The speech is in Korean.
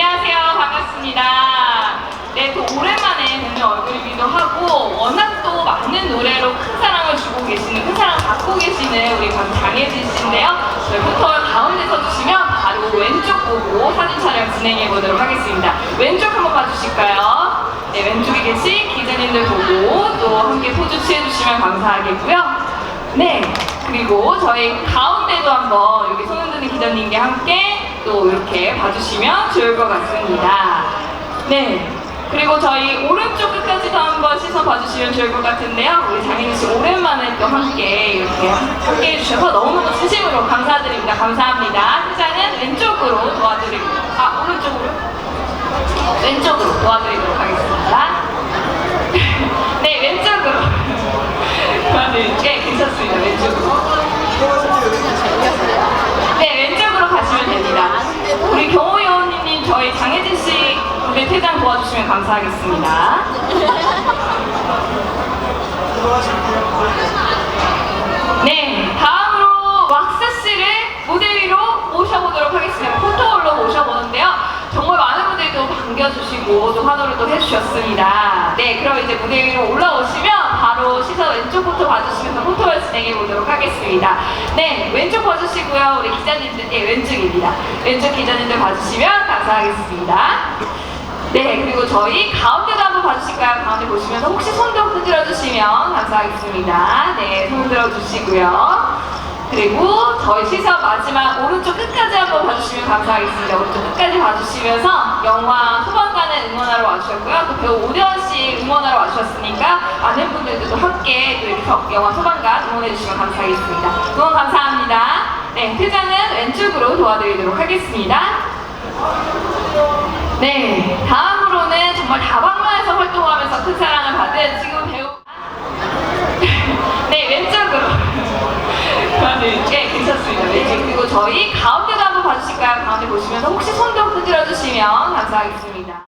안녕하세요. 반갑습니다. 네, 또 오랜만에 뵙는 얼굴이기도 하고 워낙 또 많은 노래로 큰 사랑을 주고 계시는, 큰 사랑 받고 계시는 우리 강장혜진 씨인데요. 저희 포털 가운데 서 주시면 바로 왼쪽 보고 사진 촬영 진행해 보도록 하겠습니다. 왼쪽 한번 봐주실까요? 네, 왼쪽에 계신 기자님들 보고 또 함께 포즈 취해 주시면 감사하겠고요. 네, 그리고 저희 가운데도 한번 여기 손 흔드는 기자님과 함께 또 이렇게 봐주시면 좋을 것 같습니다. 네, 그리고 저희 오른쪽 끝까지도 한번 시선 봐주시면 좋을 것 같은데요. 우리 장인희 씨 오랜만에 또 함께 이렇게 함께 해주셔서 너무너무 진심으로 감사드립니다. 감사합니다. 회장은 왼쪽으로 도와드리고, 아, 오른쪽으로? 왼쪽으로 도와드리도 혜진 씨 무대 퇴장 도와주시면 감사하겠습니다. 네, 다음으로 왁스 씨를 무대 위로 모셔보도록 하겠습니다. 포토홀로 모셔보는데요. 정말 많은 분들이 또 반겨주시고 또 환호를 또 해주셨습니다. 네, 그럼 이제 무대 위로 올라오시면 바로 시선 왼쪽부터 봐주시면서 포토를 진행해 보도록 하겠습니다. 네, 왼쪽 봐주시고요. 우리 기자님들, 네, 왼쪽입니다. 왼쪽 기자님들 봐주시면 감사하겠습니다. 네, 그리고 저희 가운데도 한번 봐주실까요? 가운데 보시면서 혹시 손도 흔들어 주시면 감사하겠습니다. 네, 손 흔들어 주시고요. 그리고 저희 시선 마지막 오른쪽 끝까지 한번 봐주시면 감사하겠습니다. 오른쪽 끝까지 봐주시면서 영화 소방관을 응원하러 와주셨고요. 또 배우 오대원 씨 응원하러 와주셨으니까 많은 분들도 함께 또 이렇게 영화 소방관 응원해주시면 감사하겠습니다. 응원 감사합니다. 네, 퇴장은 왼쪽으로 도와드리도록 하겠습니다. 네, 다음으로는 정말 다방면에서 활동하면서 큰 사랑을 받은 지금 네, 네, 괜찮습니다. 네, 그리고 저희 가운데도 한번 봐주실까요? 가운데 보시면서 혹시 손도 흔들어 주시면 감사하겠습니다.